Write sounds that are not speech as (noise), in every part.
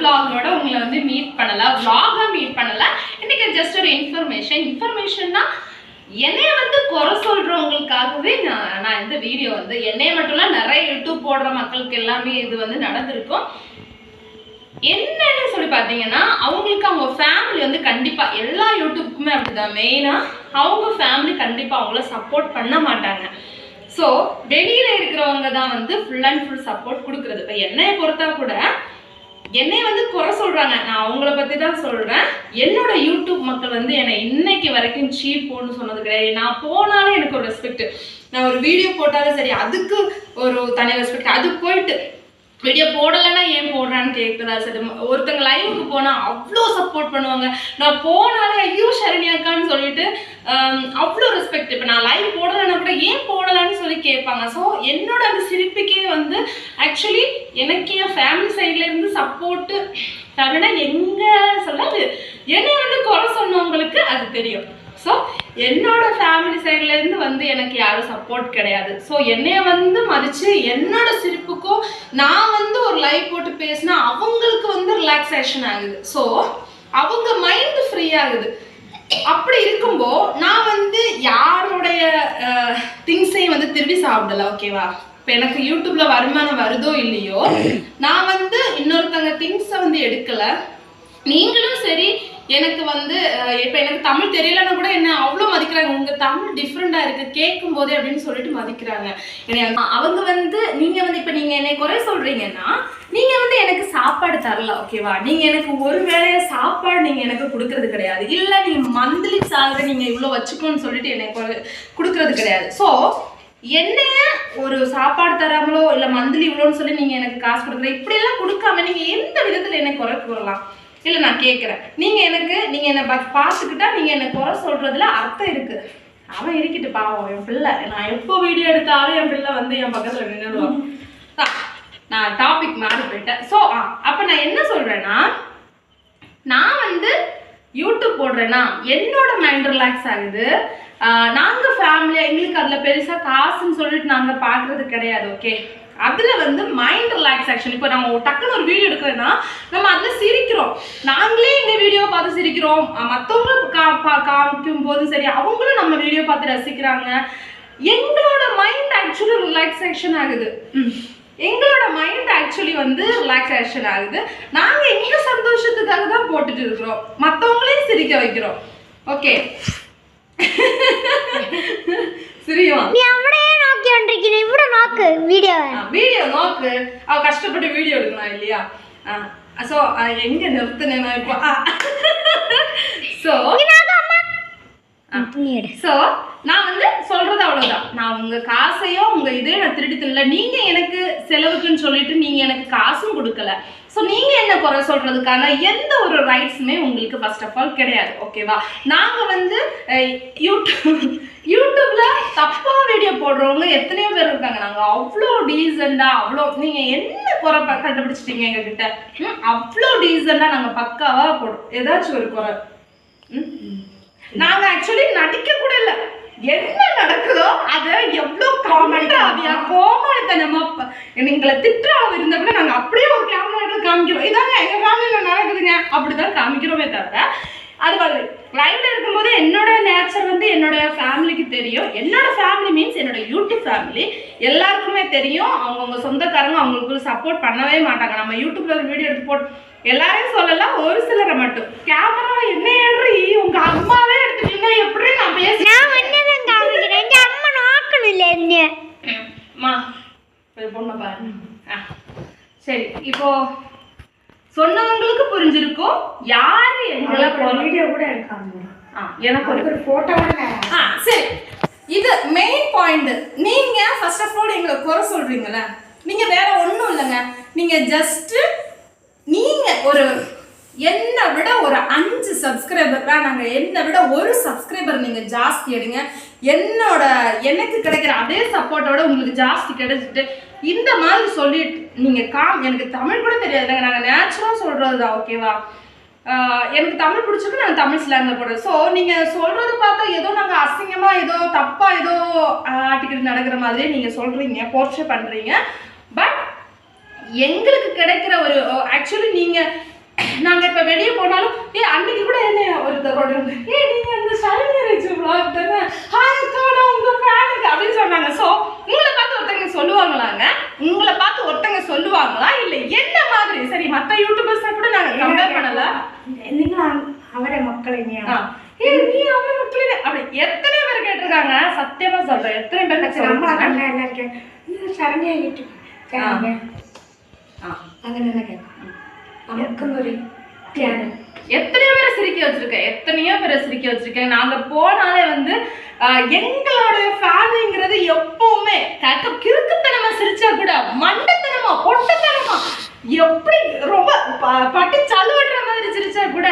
vlogோட உங்களை வந்து மீட் பண்ணல vlog-ஆ மீட் பண்ணல. இன்னைக்கு ஜஸ்ட் ஒரு இன்ஃபர்மேஷன் இன்ஃபர்மேஷன்னா என்னைய வந்து குறை சொல்றவங்களுக்காகவே நான் நான் இந்த வீடியோ வந்து என்னைய மட்டும் நிறைய யூடியூப் போடுற மக்களுக்கு எல்லாமே இது வந்து நடந்திருக்கும். என்னன்னு சொல்லி பார்த்தீங்கன்னா அவங்களுக்கு அவங்க ஃபேமிலி வந்து கண்டிப்பாக எல்லா யூடியூப்புக்குமே அப்படிதான். மெயினாக அவங்க ஃபேமிலி கண்டிப்பாக அவங்கள சப்போர்ட் பண்ண மாட்டாங்க. ஸோ வெளியில் இருக்கிறவங்க தான் வந்து ஃபுல் அண்ட் ஃபுல் சப்போர்ட் கொடுக்குறது. இப்போ என்னைய பொறுத்தா கூட என்னை வந்து குறை சொல்கிறாங்க நான் அவங்கள பற்றி தான் சொல்கிறேன் என்னோட யூடியூப் மக்கள் வந்து என்னை இன்னைக்கு வரைக்கும் சீப்புன்னு சொன்னது கிடையாது. நான் போனாலும் எனக்கு ஒரு ரெஸ்பெக்ட் நான் ஒரு வீடியோ போட்டாலும் சரி அதுக்கு ஒரு தனி ரெஸ்பெக்ட் அது போயிட்டு வீடியோ போடலைன்னா ஏன் போடுறான்னு கேட்குதா சரி ஒருத்தங்க லைவுக்கு போனால் அவ்வளோ சப்போர்ட் பண்ணுவாங்க. நான் போனாலே ஐயோ சரண்யாக்கான்னு சொல்லிட்டு அவ்வளோ ரெஸ்பெக்ட் இப்போ நான் லைவ் போடலைன்னா கூட ஏன் போடலான்னு சொல்லி கேட்பாங்க. ஸோ என்னோட அந்த சிரிப்புக்கே வந்து ஆக்சுவலி எனக்கு என் ஃபேமிலி சைட்லேருந்து சப்போர்ட்டு தவிர எங்கே சொல்லாது என்னை வந்து குறை சொன்னவங்களுக்கு அது தெரியும். ஸோ என்னோட ஃபேமிலி சைட்ல இருந்து வந்து எனக்கு யாரும் சப்போர்ட் கிடையாது. ஸோ என்னைய வந்து மதிச்சு என்னோட சிரிப்புக்கும் நான் வந்து ஒரு லைவ் போட்டு பேசினா அவங்களுக்கு வந்து ரிலாக்ஸேஷன் ஆகுது. ஸோ அவங்க மைண்ட் ஃப்ரீ ஆகுது. அப்படி இருக்கும்போ நான் வந்து யாருடைய திங்ஸையும் வந்து திருடி சாப்பிடல ஓகேவா இப்போ எனக்கு யூடியூப்ல வருமானம் வருதோ இல்லையோ நான் வந்து இன்னொருத்தங்க திங்ஸை வந்து எடுக்கல. நீங்களும் சரி எனக்கு வந்து இப்போ இப்ப எனக்கு தமிழ் தெரியலன்னா கூட என்ன அவ்வளோ மதிக்கிறாங்க. உங்க தமிழ் டிஃப்ரெண்டா இருக்கு. கேட்கும் போதே அப்படின்னு சொல்லிட்டு மதிக்கிறாங்க. என்னை அவங்க வந்து நீங்க வந்து இப்ப நீங்க என்னை குறை சொல்றீங்கன்னா நீங்க வந்து எனக்கு சாப்பாடு தரல ஓகேவா? நீங்க எனக்கு ஒரு வேளைய சாப்பாடு நீங்க எனக்கு கொடுக்கறது கிடையாது. இல்ல நீங்க மந்த்லி salary நீங்க இவ்வளோ வச்சுக்கணும்னு சொல்லிட்டு எனக்கு கொடுக்கறது கிடையாது. ஸோ என்னைய ஒரு சாப்பாடு தராமலோ இல்ல மந்த்லி இவ்வளோன்னு சொல்லி நீங்க எனக்கு காசு கொடுக்குற இப்படியெல்லாம் கொடுக்காம நீங்க எந்த விதத்துல என்னை குறை கூறலாம்? இல்லை நான் கேட்குறேன் நீங்கள் எனக்கு நீங்கள் என்னை பா- பார்த்துக்கிட்டா நீங்கள் என்னை குறை சொல்கிறதுல அர்த்தம் இருக்குது அவன் இருக்கிட்டு பாவம் என் பிள்ளை. நான் எப்போ வீடியோ எடுத்தாலும் என் பிள்ளை வந்து என் பக்கத்தில் நின்றுடுவான் நான் டாபிக் மாறி போயிட்டேன். ஸோ அப்போ நான் என்ன சொல்கிறேன்னா நான் வந்து யூடியூப் போடுறேன்னா என்னோட மைண்ட் ரிலாக்ஸ் ஆகுது. நாங்கள் ஃபேமிலியாக எங்களுக்கு அதில் பெருசாக காசுன்னு சொல்லிட்டு நாங்கள் பார்க்குறது கிடையாது ஓகே அதுல வந்து மைண்ட் ரிலாக்ஸேஷன் இப்போ நம்ம டக்குன்னு ஒரு வீடியோ எடுக்கிறோன்னா நம்ம அதுல சிரிக்கிறோம். நாங்களே எங்க வீடியோ பார்த்து சிரிக்கிறோம். அஹ் மத்தவங்க கா பா- காமிக்கும் போது சரி அவங்களும் நம்ம வீடியோ பார்த்து ரசிக்கிறாங்க. எங்களோட மைண்ட் ஆக்சுவலி ரிலாக்ஸேஷன் ஆகுது. எங்களோட மைண்ட் ஆக்சுவலி வந்து ரிலாக்ஸேஷன் ஆகுது. நாங்க எங்க சந்தோஷத்துக்காக தான் போட்டுட்டு இருக்கிறோம்? மத்தவங்களையும் சிரிக்க வைக்கிறோம். ஓகே (laughs) சிரியுமா? அஞ்சு அன்றைக்கு நீ இவ்வளோ நோக்கு வீடியோ வீடியோ நோக்கு. அவ கஷ்டப்பட்டு வீடியோ எடுக்கணும் இல்லையா? சோ எங்க நிறுத்தினேன் நான் இப்போ ஸோ சோ நான் வந்து சொல்றது அவ்வளவுதான். நான் உங்க காசையோ உங்க இதே நான் திருடி தரல. நீங்க எனக்கு செலவுக்குன்னு சொல்லிட்டு நீங்க எனக்கு காசும் கொடுக்கல. ஸோ நீங்கள் என்ன குறை சொல்கிறதுக்கான எந்த ஒரு ரைட்ஸுமே உங்களுக்கு ஃபர்ஸ்ட் ஆஃப் ஆல் கிடையாது ஓகேவா நாங்கள் வந்து யூடியூப் யூடியூப்பில் தப்பாக வீடியோ போடுறவங்க எத்தனையோ பேர் இருக்காங்க. நாங்கள் அவ்வளோ டீசெண்டாக அவ்வளோ நீங்கள் என்ன குறை ப- கண்டுபிடிச்சிட்டீங்க எங்ககிட்ட? ம், அவ்வளோ டீசெண்டாக நாங்கள் பக்காவாக போடுறோம் ஏதாச்சும் ஒரு குறை. நாங்கள் ஆக்சுவலி நடிக்க கூட இல்லை. என்ன நடக்குதோ அத எவ்வளவு காமெடியா கோமாளித்தனமா எங்களை திட்டுறாவ இருந்த கூட நாங்க அப்படியே ஒரு கேமரா எடுத்து காமிக்கிறோம். இதாங்க எங்க ஃபேமிலியில நடக்குதுங்க. அப்படிதான் காமிக்கிறோமே தவிர அது மாதிரி லைவ்ல இருக்கும்போது என்னோட நேச்சர் வந்து என்னோட ஃபேமிலிக்கு தெரியும். என்னோட ஃபேமிலி மீன்ஸ் என்னோட யூடியூப் ஃபேமிலி எல்லாருக்குமே தெரியும். அவங்கவுங்க சொந்தக்காரங்க அவங்களுக்கு சப்போர்ட் பண்ணவே மாட்டாங்க. நம்ம யூடியூப்ல ஒரு வீடியோ எடுத்து போட்டு எல்லாரையும் சொல்லலாம். ஒரு சிலரை மட்டும். கேமரா என்ன ஏறி உங்க அம்மாவே எடுத்துட்டீங்கன்னா எப்படி நான் பேசி போதில்லை என்ன மா. பொண்ணை பாருங்க ஆ சரி இப்போ சொன்னவங்களுக்கு புரிஞ்சிருக்கும். யாரு எங்களை வீடியோ கூட எடுக்காங்க எனக்கு ஒரு போட்டோ ஆ சரி. இது மெயின் பாயிண்ட் நீங்க ஃபர்ஸ்ட் ஆஃப் ஆல் எங்களை குறை சொல்றீங்களே நீங்க வேற ஒன்றும் இல்லைங்க. நீங்க ஜஸ்ட் நீங்க ஒரு என்னை விட ஒரு அஞ்சு சப்ஸ்கிரைபர் வேணாங்க என்னை விட ஒரு சப்ஸ்கிரைபர் நீங்கள் ஜாஸ்தி எடுங்க. என்னோட எனக்கு கிடைக்கிற அதே சப்போர்ட்டோட உங்களுக்கு ஜாஸ்தி கிடைச்சிட்டு இந்த மாதிரி சொல்லிட்டு நீங்கள் காம் எனக்கு தமிழ் கூட தெரியாதுங்க. நாங்கள் நேச்சுரலாக சொல்கிறது தான் ஓகேவா எனக்கு தமிழ் பிடிச்சிருக்கு நாங்கள் தமிழ் ஸ்லாங்கில் போடுறோம் ஸோ நீங்கள் சொல்கிறது பார்த்தா ஏதோ நாங்கள் அசிங்கமாக ஏதோ தப்பாக ஏதோ ஆட்டிக்கிட்டு நடக்கிற மாதிரி நீங்கள் சொல்கிறீங்க போர்ட்ரே பண்ணுறீங்க பட் எங்களுக்கு கிடைக்கிற ஒரு ஆக்சுவலி நீங்கள் நாங்க இப்ப வெளியே போனாலும் ஏ அன்னைக்கு கூட என்ன ஒருத்தரோட ஏ நீங்க அந்த ஸ்டைல் மேரேஜ் விளாக் தானே? ஹாய் அக்காடா அப்படின்னு சொன்னாங்க. ஸோ உங்களை பார்த்து ஒருத்தங்க சொல்லுவாங்களாங்க? உங்களை பார்த்து ஒருத்தங்க சொல்லுவாங்களா? இல்லை என்ன மாதிரி? சரி மற்ற யூடியூபர்ஸ் கூட நாங்கள் கம்பேர் பண்ணல. நீங்கள் அவரை மக்களைங்க ஏ நீ அவரை மக்களே அப்படி எத்தனை பேர் கேட்டிருக்காங்க. சத்தியமா சொல்றேன். எத்தனை பேர் நம்ம கண்ணா என்ன இருக்கேன்? சரணியா கேட்டு ஆ. அங்கே என்ன கேட்கும் அமுக்குமுறை கேரட் எத்தனையோ பேரை சிரிக்க வச்சிருக்கேன். எத்தனையோ பேரை சிரிக்க வச்சிருக்கேன். நாங்கள் போனாலே வந்து எங்களோட ஃபேமிலிங்கிறது எப்பவுமே கக்க கிறுக்குத்தனமா சிரிச்சா கூட மண்டத்தனமா பொட்டத்தனமா எப்படி ரொம்ப பட்டு சலுவடுற மாதிரி சிரிச்சா கூட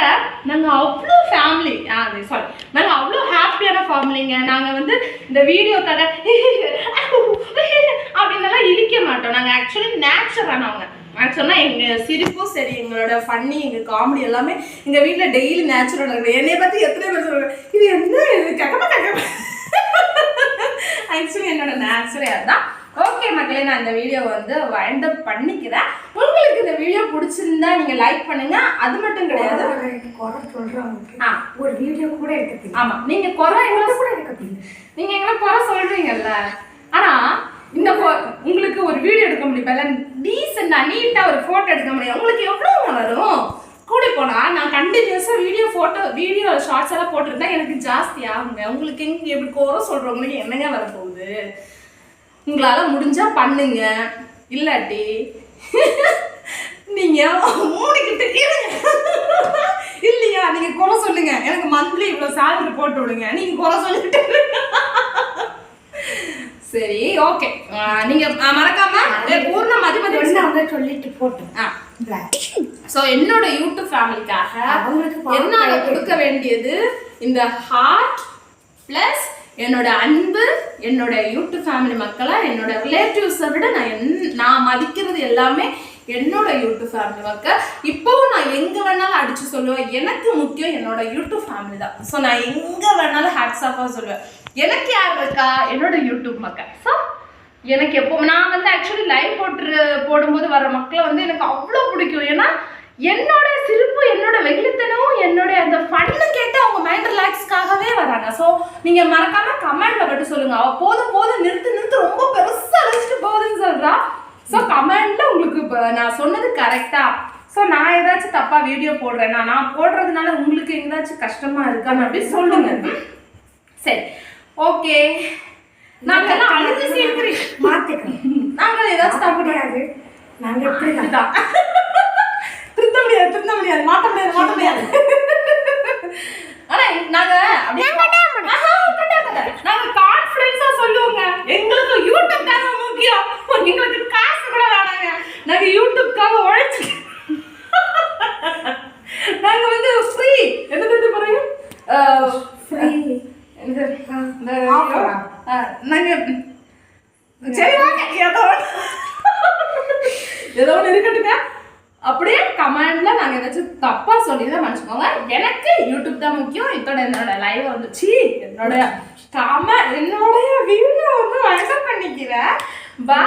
நாங்கள் அவ்வளோ ஃபேமிலி சாரி நாங்கள் அவ்வளோ ஹாப்பியான ஃபேமிலிங்க நாங்கள் வந்து இந்த வீடியோ வீடியோக்காக (laughs) அப்படின்னலாம் இழிக்க மாட்டோம். நாங்கள் ஆக்சுவலி நேச்சுரலானவங்க ஆக்சுவலாக எங்கள் சிரிப்பும் சரி எங்களோட ஃபன்னி எங்கள் காமெடி எல்லாமே எங்கள் வீட்டில் டெய்லி நேச்சுரல் இருக்குது என்னைய பற்றி எத்தனை பேர் சொல்லுவாங்க இது என்ன இது? கக்கமா கக்கமா ஆக்சுவலி என்னோட நேச்சுரே அதுதான். ஓகே மக்களே நான் இந்த வீடியோ வந்து வைண்ட் அப் பண்ணிக்கிறேன். உங்களுக்கு இந்த வீடியோ பிடிச்சிருந்தா நீங்கள் லைக் பண்ணுங்க. அது மட்டும் கிடையாது. குறை ஆ. ஒரு வீடியோ கூட எடுக்க ஆமாம் நீங்கள் குறை எங்களை கூட எடுக்க தெரியும் நீங்க எங்களை குறை சொல்றீங்கல்ல. ஆனா இந்த உங்களுக்கு ஒரு வீடியோ எடுக்க முடியல டீசெண்டாக நீட்டாக ஒரு ஃபோட்டோ எடுக்க முடியும். உங்களுக்கு எவ்வளோ வரும்? கூடி போனால் நான் கண்டினியூஸாக வீடியோ ஃபோட்டோ வீடியோ ஷார்ட்ஸ் எல்லாம் போட்டிருந்தா எனக்கு ஜாஸ்தி ஆகுங்க. உங்களுக்கு எங்கே எப்படி கோரம் சொல்கிறவங்களுக்கு என்னங்க வரப்போகுது உங்களால் முடிஞ்சால் பண்ணுங்க. இல்லாட்டி நீங்கள் மூடிக்கிட்டு இருங்க. இல்லையா? நீங்கள் குறை சொல்லுங்கள் எனக்கு மந்த்லி இவ்வளோ சேலரி போட்டு விடுங்க. நீங்கள் குறை சொல்லிட்டு சரி ஓகே நீங்க மறக்காம பூர்ண மதிமதி அவங்க சொல்லிட்டு போட்டோம் ஸோ என்னோட யூடியூப் ஃபேமிலிக்காக அவங்களுக்கு என்னால கொடுக்க வேண்டியது இந்த ஹார்ட் ப்ளஸ் என்னோட அன்பு என்னோட யூடியூப் ஃபேமிலி மக்களை என்னோட ரிலேட்டிவ்ஸை விட நான் என் நான் மதிக்கிறது எல்லாமே என்னோட யூடியூப் ஃபேமிலி மக்கள். இப்போவும் நான் எங்கே வேணாலும் அடிச்சு சொல்லுவேன். எனக்கு முக்கியம் என்னோட யூடியூப் ஃபேமிலி தான். ஸோ நான் எங்கே வேணாலும் ஹேட்ஸ் ஆஃபாக சொல்லுவேன். எனக்கு யார் இருக்கா? என்னோட யூடியூப் மக்கள். ஸோ எனக்கு எப்போ நான் வந்து ஆக்சுவலி லைவ் போட்டு போடும்போது வர மக்களை வந்து எனக்கு அவ்வளோ பிடிக்கும். ஏன்னா என்னோட சிரிப்பு என்னோட வெகுளித்தனமும் என்னோட அந்த ஃபன்னு கேட்டு அவங்க மைண்ட் ரிலாக்ஸ்க்காகவே வராங்க. ஸோ நீங்கள் மறக்காம கமெண்ட்ல மட்டும் சொல்லுங்க. அவ போதும் போதும் நிறுத்து நிறுத்து ரொம்ப பெருசாக அழைச்சிட்டு போகுதுன்னு சொல்றா. ஸோ கமெண்ட்ல உங்களுக்கு இப்போ நான் சொன்னது கரெக்டா ஸோ நான் ஏதாச்சும் தப்பாக வீடியோ போடுறேன்னா நான் போடுறதுனால உங்களுக்கு எங்கேயாச்சும் கஷ்டமாக இருக்கான்னு அப்படி சொல்லுங்க. சரி. ஓகே. நாங்க எல்லாம் அழுது சீர்கிறீங்க மாத்திக்கணும் நாங்க ஏதாச்சும் தப்பு முடியாது. நாங்க எப்படிதான் இதுதான். திருத்த முடியாது திருத்த முடியாது மாட்ட முடியாது மாட்ட முடியாது. ஆனா நாங்க அப்படி- ஆஹா, கட்டாத, கட்டாத. நாங்க கான்ஃபிடன்ஸா சொல்லுவோங்க. எங்களுக்கு யூடியூப் தாங்க முக்கியம் எங்களுக்கு காசு கூட வேணாங்க. நாங்க யூடியூப்காக உழைச்சு நாங்க வந்து ஃப்ரீ என்னது பறையும் ஃப்ரீ இந்த இந்த Offer ஆ? ஆ, நாங்க சரி வாங்க ஏதோ ஒண்ணு. ஏதோ ஒன்று இருக்கட்டுங்க அப்படியே கமெண்ட்ல நாங்க ஏதாச்சும் தப்பா சொல்லி தான் மன்னிச்சுக்கோங்க எனக்கு யூடியூப் தான் முக்கியம் இதோட என்னோட லைவ் வந்து சீ என்னோட கம என்னோடைய? வீடியோ வந்து வழக்கம் பண்ணிக்கிறேன் பா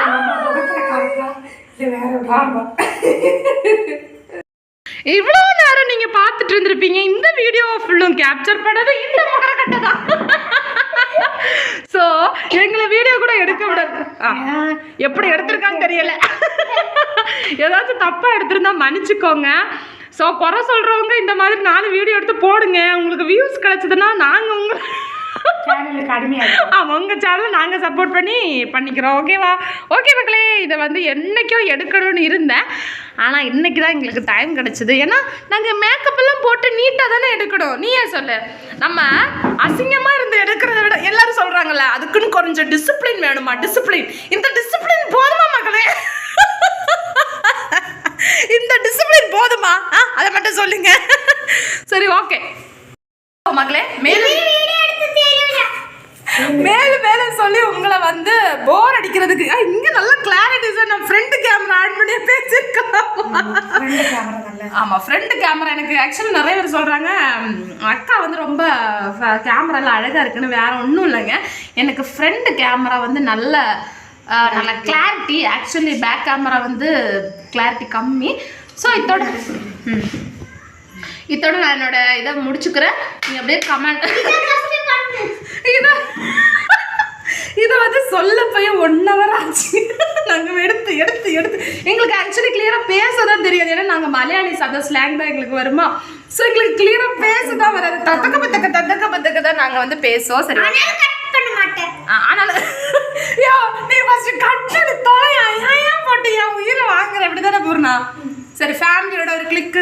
இவ்வளவு நேரம் நீங்க பார்த்துட்டு இருந்திருப்பீங்க. இந்த வீடியோ ஃபுல்லும் கேப்சர் பண்ணது இந்த முகரக்கட்டை தான். ஸோ எங்களை வீடியோ கூட எடுக்க விடாது. எப்படி எடுத்திருக்கான்னு தெரியல. ஏதாச்சும் தப்பா எடுத்திருந்தா மன்னிச்சுக்கோங்க. ஸோ குறை சொல்றவங்க இந்த மாதிரி நாலு வீடியோ எடுத்து போடுங்க. உங்களுக்கு வியூஸ் கிடைச்சதுன்னா நாங்கள் உங்க சேனலுக்கு அடிமையாக ஆமாம் உங்கள் சேனலை நாங்கள் சப்போர்ட் பண்ணி பண்ணிக்கிறோம். ஓகேவா ஓகே மக்களே இதை வந்து என்னைக்கோ எடுக்கணும்னு இருந்தேன். ஆனால் இன்னைக்கு தான் எங்களுக்கு டைம் கிடச்சிது. ஏன்னா நாங்கள் மேக்கப் எல்லாம் போட்டு நீட்டாக தானே எடுக்கணும். நீ ஏன் சொல்லு? நம்ம அசிங்கமாக இருந்து எடுக்கிறத விட எல்லாரும் சொல்கிறாங்கல்ல அதுக்குன்னு கொஞ்சம் டிசிப்ளின் வேணுமா? டிசிப்ளின் இந்த டிசிப்ளின் போதுமா மக்களே? இந்த டிசிப்ளின் போதுமா? அதை மட்டும் சொல்லுங்க. சரி ஓகே மக்களே மேலும் மேலும் மேலும் சொல்லி உங்களை வந்து போர் அடிக்கிறதுக்கு இங்க நல்ல கிளாரிட்டி சார் நான் ஃப்ரண்ட் கேமரா ஆன் பண்ணி பேசியிருக்கேன். ஆமா ஃப்ரண்ட் கேமரா எனக்கு ஆக்சுவலி நிறைய பேர் சொல்றாங்க அக்கா வந்து ரொம்ப கேமரால அழகா இருக்குன்னு வேற ஒன்றும் இல்லைங்க. எனக்கு ஃப்ரண்ட் கேமரா வந்து நல்ல நல்ல கிளாரிட்டி ஆக்சுவலி பேக் கேமரா வந்து கிளாரிட்டி கம்மி. ஸோ இதோட இதோட நான் என்னோட இதை முடிச்சுக்கிறேன். நீ அப்படியே கமெண்ட் இதை இதை வந்து சொல்ல போய் ஒன் ஹவர் ஆச்சு. நாங்கள் எடுத்து எடுத்து எடுத்து. எங்களுக்கு ஆக்சுவலி கிளியராக பேச தான் தெரியாது. ஏன்னா நாங்கள் மலையாளிஸ் அந்த ஸ்லாங் தான் எங்களுக்கு வருமா? ஸோ எங்களுக்கு கிளியராக பேச தான் வராது. தத்தக்க பத்தக்க தத்தக்க பத்தக்க தான் நாங்கள் வந்து பேசுவோம். சரி மாட்டேன். ஆனாலும் நீ ஃபர்ஸ்ட் கட்டடு தொலையா? ஏன் போட்டு என் உயிரை வாங்குற? இப்படி தானே பூர்ணா? சரி ஃபேமிலியோட ஒரு கிளிக்கு